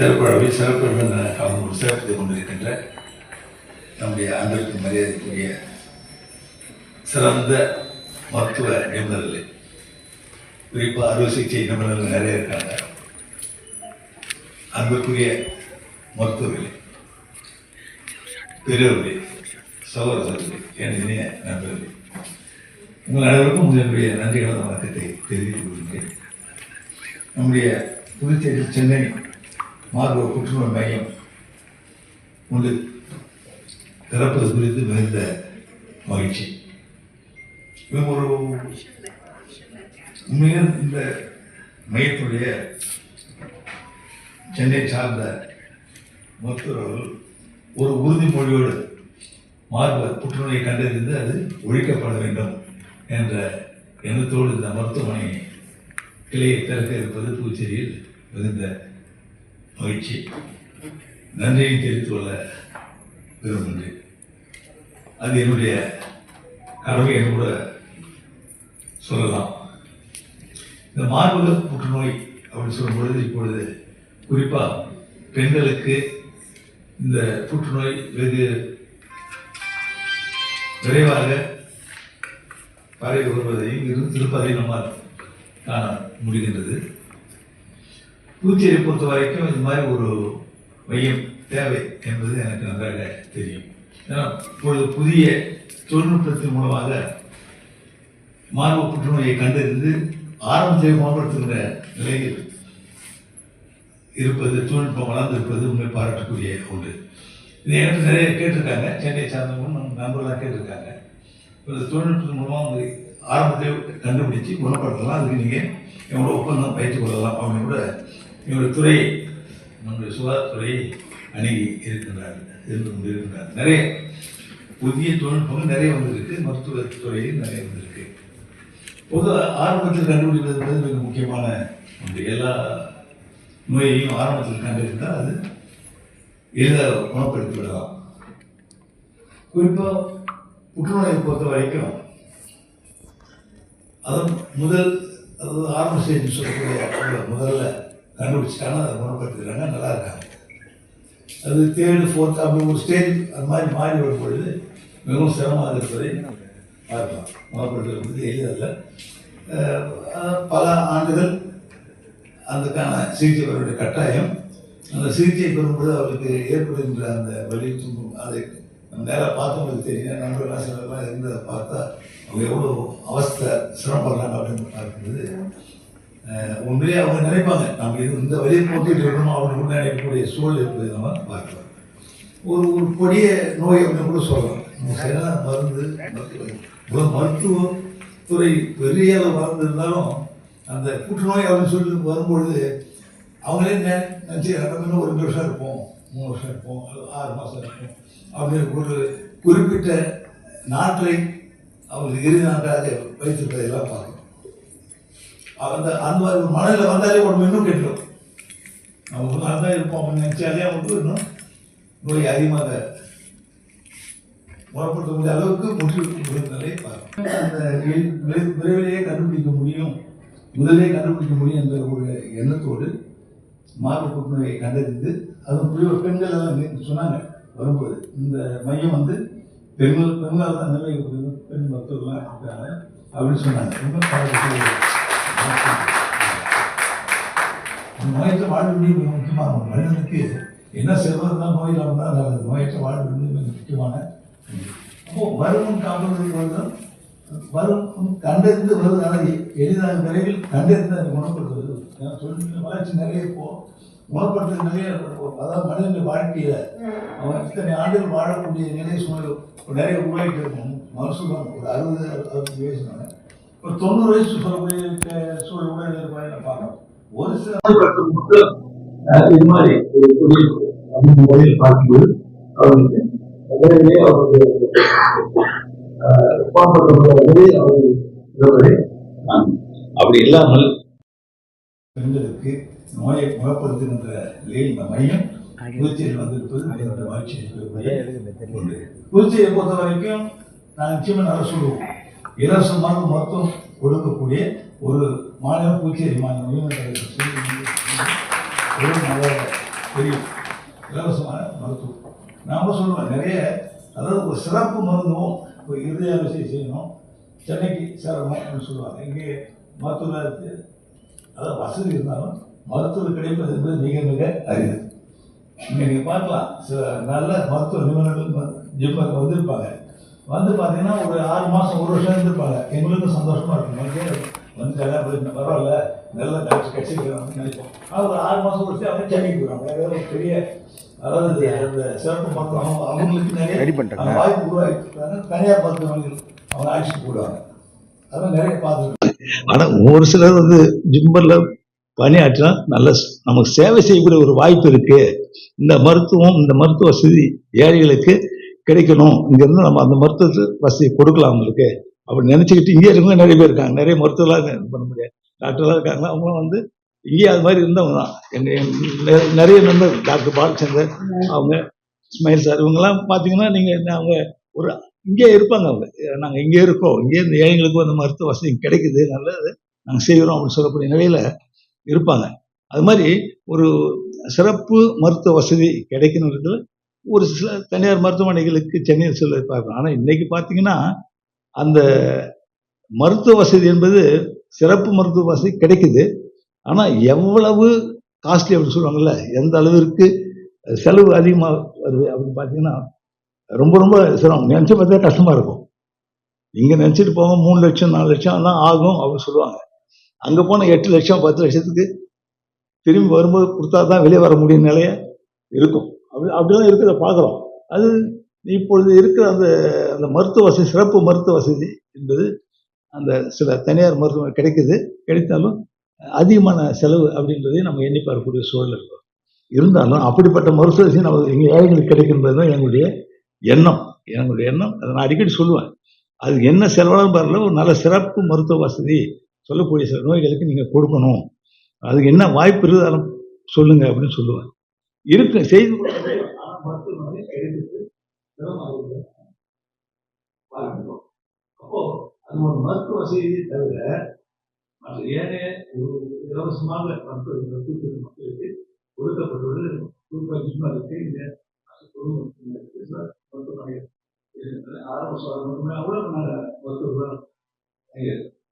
சிறப்பு சிறப்பு கலந்து சிறப்பித்து கொண்டிருக்கின்ற நம்முடைய அன்பிற்கு மரியாதைக்குரிய சிறந்த மருத்துவ நிபுணர்கள். குறிப்பாக அறுவை சிகிச்சை நிபுணர்கள் நிறைய இருக்காங்க. அன்புக்குரிய மருத்துவர்களே பெரியவர்களே சகோதரர்களே என் இணைய நண்பர்களே உங்கள் அனைவருக்கும் என்னுடைய நன்றிகளை வணக்கத்தை தெரிவித்துக் கொள்கிறேன். நம்முடைய புதுச்சேரி சென்னை மார்பக புற்றுநோய் மையம் ஒன்று. திறப்பது குறித்து மிகுந்த மகிழ்ச்சி. இவங்க ஒரு உண்மையில் இந்த மையத்துடைய சென்னை சார்ந்த மருத்துவர்கள் ஒரு உறுதிமொழியோடு மார்பக புற்றுநோயை கண்டறிந்து அது ஒழிக்கப்பட வேண்டும் என்ற எண்ணத்தோடு இந்த மருத்துவமனை கிளையை திறக்க இருப்பது புதுச்சேரியில் மிகுந்த மகிழ்ச்சி. நன்றியை தெரிவித்துக் கொள்ள விரும்புகிறேன். அது என்னுடைய கடமை என்று கூட சொல்லலாம். இந்த மார்பக புற்றுநோய் அப்படின்னு சொல்லும் பொழுது இப்பொழுது குறிப்பாக பெண்களுக்கு இந்த புற்றுநோய் வெகு விரைவாக பரவி வருவதையும் இருந்து இருப்பதையும் நம்மால் காண முடிகின்றது. புதுச்சேரி பொறுத்த வரைக்கும் இது மாதிரி ஒரு மையம் தேவை என்பது எனக்கு நன்றாக தெரியும். ஏன்னா இப்பொழுது புதிய தொழில்நுட்பத்தின் மூலமாக மார்பு புற்றுநோயை கண்டறிந்து ஆரம்பத்தை குணப்படுத்துகிற நிலையில் இருப்பது தொழில்நுட்பம் வளர்ந்திருப்பது உண்மை பாராட்டக்கூடிய ஒன்று. இது எனக்கு நிறைய கேட்டிருக்காங்க. சென்னை சார்ந்தவங்க நண்பர்களாக கேட்டிருக்காங்க. இப்போ தொழில்நுட்பத்தின் மூலமாக வந்து ஆரம்பத்தை கண்டுபிடிச்சு குணப்படுத்தலாம். அதுக்கு நீங்கள் எங்களோட ஒப்பந்தம் பயிற்சி கொள்ளலாம் அப்படின்னு கூட இவர் துறை நம்முடைய சுகாதாரத்துறை அணுகி இருக்கின்றார் இருந்து கொண்டிருக்கின்றார் நிறைய புதிய தொழில்நுட்பம் நிறைய வந்திருக்கு மருத்துவத்துறையில் நிறைய வந்திருக்கு. பொது ஆரம்பத்தில் கண்டுபிடிப்பது என்பது மிக முக்கியமான ஒன்று. எல்லா நோயையும் ஆரம்பத்தில் கண்டிருந்தால் அது எளிதாக குணப்படுத்தி விடலாம். குறிப்பாக புற்றுநோயை பொறுத்த வரைக்கும் அது முதல் அதாவது ஆரம்ப ஸ்டேஜ் சொல்லக்கூடிய முதல்ல கண்டுபிடிச்சிட்டாங்க அதை குணப்படுத்திக்கிறாங்க நல்லா இருக்காங்க அது தேர்டு ஃபோர்த் அப்படி ஒரு ஸ்டேஜ் அது மாதிரி மாறி வரும் பொழுது மிகவும் சிரமமாக இருப்பதை பார்க்கலாம். குணப்படுத்துவது எளிதல்ல. பல ஆண்டுகள் அதுக்கான சிகிச்சை பெற கட்டாயம். அந்த சிகிச்சை பெறும்போது அவருக்கு ஏற்படுகின்ற அந்த வலி துன்பம் அதை நம்ம நேராக பார்த்தவங்களுக்கு தெரியும் நண்பர்கள்லாம் சிலர்லாம் இருந்ததை பார்த்தா அவங்க எவ்வளோ அவஸ்தை சிரமப்படுறாங்க அப்படின்னு பார்க்கும்போது உண்மையிலே அவங்க நினைப்பாங்க நம்ம இது இந்த வழியை போட்டுட்டு இருக்கணும் அப்படின்னு கூட நினைக்கக்கூடிய சூழல் இருப்பதை நம்ம பார்க்கலாம் ஒரு ஒரு கொடிய நோய் அப்படின்னு கூட சொல்லலாம். நம்ம சரியான மருந்து மருத்துவம் மருத்துவ துறை பெரிய அளவு மருந்து இருந்தாலும் அந்த புற்றுநோய் அப்படின்னு சொல்லி வரும்பொழுது அவங்களே நினச்சி நம்ம இன்னும் ஒரு ரெண்டு வருஷம் இருப்போம் மூணு வருஷம் இருப்போம் ஆறு மாதம் இருப்போம் அப்படின்னு ஒரு குறிப்பிட்ட நாட்டை அவங்களுக்கு இறுதி நாட்டாக வைத்திருப்பதையெல்லாம் பார்க்கணும் அந்த அந்த மாதிரி ஒரு மனதில் வந்தாலே உடம்பு இன்னும் கெட்டுரும். அவங்க நல்லா தான் இருப்போம். அப்படின்னு நினச்சாலே அவங்களுக்கு இன்னும் நோய் அதிகமாக குணப்படுத்தக்கூடிய அளவுக்கு முற்றிலும் நிலையை அந்த விரைவிலேயே கண்டுபிடிக்க முடியும். முதலே கண்டுபிடிக்க முடியும் என்ற ஒரு எண்ணத்தோடு மார்பு புற்றுநோயை கண்டறிந்து அதுவும் பெண்கள் எல்லாம் சொன்னாங்க வரும்போது. இந்த மையம் வந்து பெண்கள் பெண்கள் தான் நிலை பெண் மருத்துவர்கள்லாம் இருக்காங்க அப்படின்னு சொன்னாங்க. ரொம்ப நோயற்ற வாழ்வு மிக முக்கியமான மனிதனுக்கு என்ன செல்வது தான் நோய் இல்லாமல் நல்லது. நோயற்ற வாழ்வு மிக முக்கியமான அப்போ வருமுன் காப்பதற்கு வந்து வரும் கண்டறிந்து வருவது எளிதான எளிதாக விரைவில் கண்டறிந்து அதை குணப்படுத்துவது. ஏன்னா தொழில்நுட்ப வளர்ச்சி நிறைய இப்போ குணப்படுத்துற நிறைய அதாவது மனிதனுடைய வாழ்க்கையில் அவன் இத்தனை ஆண்டுகள் வாழக்கூடிய நிலை சூழல் நிறைய உருவாகிட்டு இருக்கும் மனசுதான் ஒரு அறுபது அறுபது வயசு நான் ஒரு தொண்ணூறு வயசு சொல்லக்கூடிய சூழல் உடல் இருப்பாங்க பார்க்கணும் ஒரு சில இது மாதிரி ஒரு தொழில் அப்படின்னு முறையில் பார்க்கும்போது அவர்களுக்கு விரைவிலே அவர்களுக்கு பாடுபடுவதில் அவர்கள் அப்படி இல்லாமல் பெண்களுக்கு நோயை குணப்படுத்துகின்ற இந்த மையம் புதுச்சேரியில் வந்திருப்பது மகிழ்ச்சி புதுச்சேரியை பொறுத்த வரைக்கும் நான் நிச்சயமாக நல்லா சொல்லுவோம் இலவசமாக மொத்தம் கொடுக்கக்கூடிய ஒரு மாநிலம் புதுச்சேரி மாநிலம் ஒரு நல்ல தெரியும் இலவசமான மருத்துவம். நாம் சொல்லுவோம் நிறைய அதாவது ஒரு சிறப்பு மருந்தும் ஒரு இருதய அரிசி செய்யணும். சென்னைக்கு சிரமம் அப்படின்னு சொல்லுவாங்க. இங்கே மருத்துவருக்கு அதாவது வசதி இருந்தாலும் மருத்துவ கிடைப்பது என்பது மிக மிக அரிது. இங்கே நீங்கள் பார்க்கலாம் சில நல்ல மருத்துவ நிபுணர்கள் ஜிம்மர் வந்திருப்பாங்க. வந்து பார்த்தீங்கன்னா ஒரு ஆறு மாதம் ஒரு வருஷம் இருந்திருப்பாங்க. எங்களுக்கும் சந்தோஷமாக இருக்கும். வந்து வந்துட்டாங்க அப்படி பரவாயில்ல நல்ல டாக்டர் கட்சிக்கிறாங்க நினைப்போம். ஆனால் ஒரு ஆறு மாதம் கழிச்சு அவங்க சென்னைக்கு வேற ஒரு பெரிய அதாவது அந்த சிறப்பு மருத்துவம் அவங்க- அவங்களுக்கு நிறைய ரெடி பண்ணிட்டாங்க. அந்த வாய்ப்பு உருவாக்கிட்டாங்க தனியார் மருத்துவமனைகள் அவங்க அழைச்சிட்டு போடுவாங்க அதெல்லாம் நிறைய பார்த்துருக்கோம். ஆனால் ஒரு சிலர் வந்து ஜிம்மரில் பணியாற்றினா நல்ல நமக்கு சேவை செய்யக்கூடிய ஒரு வாய்ப்பு இருக்கு. இந்த மருத்துவம் இந்த மருத்துவ வசதி ஏழைகளுக்கு கிடைக்கணும். இங்கேருந்து நம்ம அந்த மருத்துவ வசதி கொடுக்கலாம் அவங்களுக்கு. அப்படி நினச்சிக்கிட்டு இங்கே இருக்கவங்க நிறைய பேர் இருக்காங்க. நிறைய மருத்துவலாம் இது பண்ண முடியாது. டாக்டர்லாம் இருக்காங்க. அவங்களும் வந்து இங்கே அது மாதிரி இருந்தவங்க தான். எங்கள் நிறைய நண்பர் டாக்டர் பாலச்சந்தர் அவங்க ஸ்மைல் சார் இவங்கெல்லாம் பார்த்தீங்கன்னா நீங்கள் அவங்க ஒரு இங்கே இருப்பாங்க அவங்க. நாங்கள் இங்கே இருக்கோம். இங்கே இந்த ஏழைங்களுக்கு அந்த மருத்துவ வசதி கிடைக்குது? நல்லது. நாங்கள் செய்கிறோம் அப்படின்னு சொல்லக்கூடிய நிலையில் இருப்பாங்க. அது மாதிரி ஒரு சிறப்பு மருத்துவ வசதி கிடைக்கணுன்றதுல ஒரு சில தனியார் மருத்துவமனைகளுக்கு சென்னையில் சில பார்க்கணும் ஆனால் இன்னைக்கு பார்த்தீங்கன்னா அந்த மருத்துவ வசதி என்பது சிறப்பு மருத்துவ வசதி கிடைக்குது. ஆனால் எவ்வளவு காஸ்ட்லி அப்படின்னு சொல்லுவாங்கள்ல எந்த அளவிற்கு செலவு அதிகமாக வருது அப்படின்னு பார்த்தீங்கன்னா ரொம்ப ரொம்ப சிரமம். நினச்சி பார்த்தா கஷ்டமாக இருக்கும். இங்கே நினச்சிட்டு போங்க மூணு லட்சம் நாலு லட்சம் தான் ஆகும் அப்படின்னு சொல்லுவாங்க. அங்கே போனால் எட்டு லட்சம் பத்து லட்சத்துக்கு திரும்பி வரும்போது கொடுத்தா தான் வெளியே வர முடியும் நிலைய இருக்கும். அப்படிதான் அப்படிலாம் இருக்கிறத பார்க்குறோம். அது இப்பொழுது இருக்கிற அந்த அந்த மருத்துவ வசதி சிறப்பு மருத்துவ வசதி என்பது அந்த சில தனியார் மருத்துவமனை கிடைக்குது. கிடைத்தாலும் அதிகமான செலவு அப்படின்றதையும் நம்ம எண்ணி பார்க்கக்கூடிய சூழல் இருக்கும். இருந்தாலும் அப்படிப்பட்ட மருத்துவ வசதி நம்ம எங்கள் ஏழைகளுக்கு கிடைக்கின்றது தான் எங்களுடைய எண்ணம். எங்களுடைய எண்ணம். அதை நான் அடிக்கடி சொல்லுவேன். அது என்ன செலவாலும் பரவாயில்ல. ஒரு நல்ல சிறப்பு மருத்துவ வசதி சொல்லக்கூடிய சில நோய்களுக்கு நீங்கள் கொடுக்கணும். அதுக்கு என்ன வாய்ப்பு இருந்தாலும் சொல்லுங்க அப்படின்னு சொல்லுவேன். இருக்கு செய்து மருத்துவமனை அப்போ அது ஒரு மருத்துவ வசதியை தவிர மற்ற ஏனைய ஒரு இலவசமாக மருத்துவ கூட்டு மக்களுக்கு கொடுக்கப்பட்டுள்ளது. குறிப்பாக ஜிம்மா இருக்கு. இந்த மருத்துவமனை ஆரம்ப கூட நாங்கள் மருத்துவர்கள்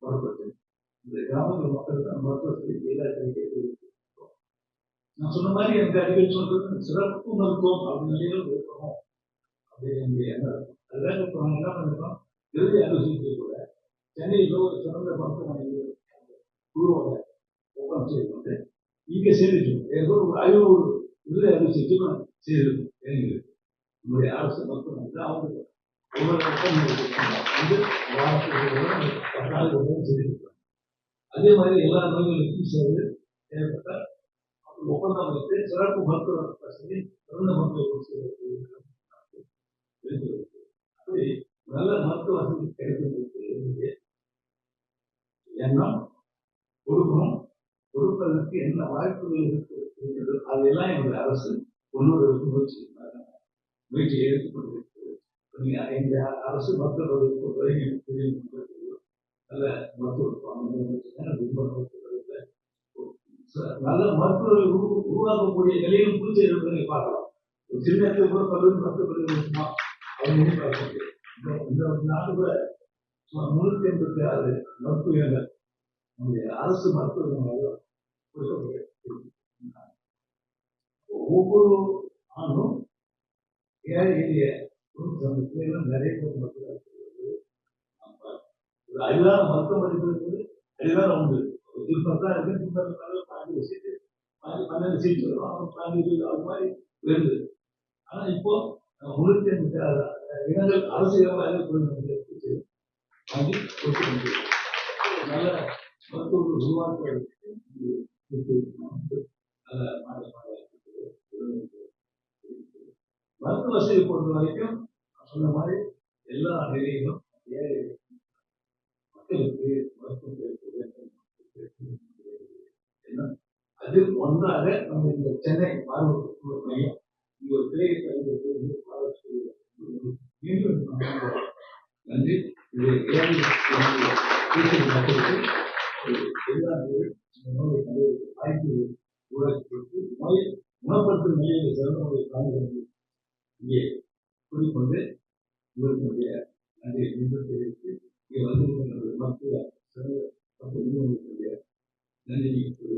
புறப்பட்டு இந்த கிராமத்தில் மக்களுக்கு மருத்துவ மருத்துவத்தை எல்லா நான் சொன்ன மாதிரி எனக்கு அறிவியல் சொல்றது சிறப்பு மருத்துவம் அப்படின்னு இருக்கணும் அப்படின்னு என்னுடைய எண்ணம். அதுதான் இப்போ நாங்கள் என்ன பண்ணிருக்கோம்? இறுதி ஆலோசனை கூட சென்னையில் ஒரு சிறந்த மருத்துவமனை குழுவோட ஒப்பந்தம் செய்து கொண்டு இங்கே செய்திருக்கோம் ஏதோ ஒரு ஐநூறு இறுதி ஆலோசனை செய்திருக்கும் எங்களுக்கு நம்முடைய அரசு மருத்துவமனை அவங்க ஒவ்வொரு வந்து வாரத்துக்கு ஒரு அதே மாதிரி எல்லா நோய்களுக்கும் சேர்ந்து தேவைப்பட்ட ஒப்பந்தம் வைத்து சிறப்பு மருத்துவ வசதி சிறந்த மருத்துவ அப்படி நல்ல மருத்துவ வசதி கிடைக்கிறதுக்கு என்னுடைய எண்ணம் கொடுக்கணும். கொடுப்பதற்கு என்ன வாய்ப்புகள் இருக்கு இருக்கிறது, அதையெல்லாம் என்னுடைய அரசு கொள்வதற்கு முயற்சி முயற்சி எடுத்துக்கொண்டிருக்கிறது அரசு மருத்துவ பொறுத்தவரைக்கும் எனக்கு தெரியும் உங்களுக்கு நல்ல மருத்துவ மருத்துவ ச- நல்ல மருத்துவர்கள் உருவாக்கக்கூடிய நிலையிலும் பூஜை இருப்பதை பார்க்கலாம். ஒரு சின்ன இடத்துல கூட பல்வேறு மருத்துவ கல்லூரி இருக்குமா? அவங்க பார்க்க முடியும் இந்த இந்த நாட்டு கூட சுமார் முன்னூத்தி எண்பத்தி ஆறு மருத்துவர்கள் நம்முடைய அரசு மருத்துவமனைகள் ஒவ்வொரு ஆண்டும் ஏழை எளிய தொண்ணூத்தி நிறைய பேர் மருத்துவ ஒரு அரிதான மருத்துவம் அறிவான உண்டு திருப்பம் இருக்கு திருப்பம் பாஞ்சு வச்சுட்டு பன்னெண்டு சீட்டு வரும் அப்புறம் பாஞ்சு அது மாதிரி வருது ஆனா இப்போ அஹ், முன்னூத்தி ஐம்பத்தி ஆறு அஹ், இடங்கள் அரசியல் வாங்கி நல்ல மருத்துவர்கள் உருவாக்குவதற்கு மருத்துவ வசதி பொறுத்த வரைக்கும் சொன்ன மாதிரி எல்லா நிலையிலும் ஏழை மக்களுக்கு மருத்துவம் கிடைக்க வேண்டும் என்ன அதில் ஒன்றாக நம்ம இந்த சென்னை பார்வை மையம் இங்கே ஒரு திரையை பயன்படுத்த வந்து பார்வை மீண்டும் நன்றி. இது மக்களுக்கு எல்லா இந்த நோயை வாய்ப்பு உருவாக்கி நோயை குணப்படுத்தும் நிலையில் சிறந்த காண்கிறது இங்கே கூறிக்கொண்டு இவர்களுடைய நன்றியை மீண்டும் தெரிவித்து இங்கே வந்திருக்கிற நமது சிறந்த மருத்துவ நிறுவனத்தினுடைய நன்றியை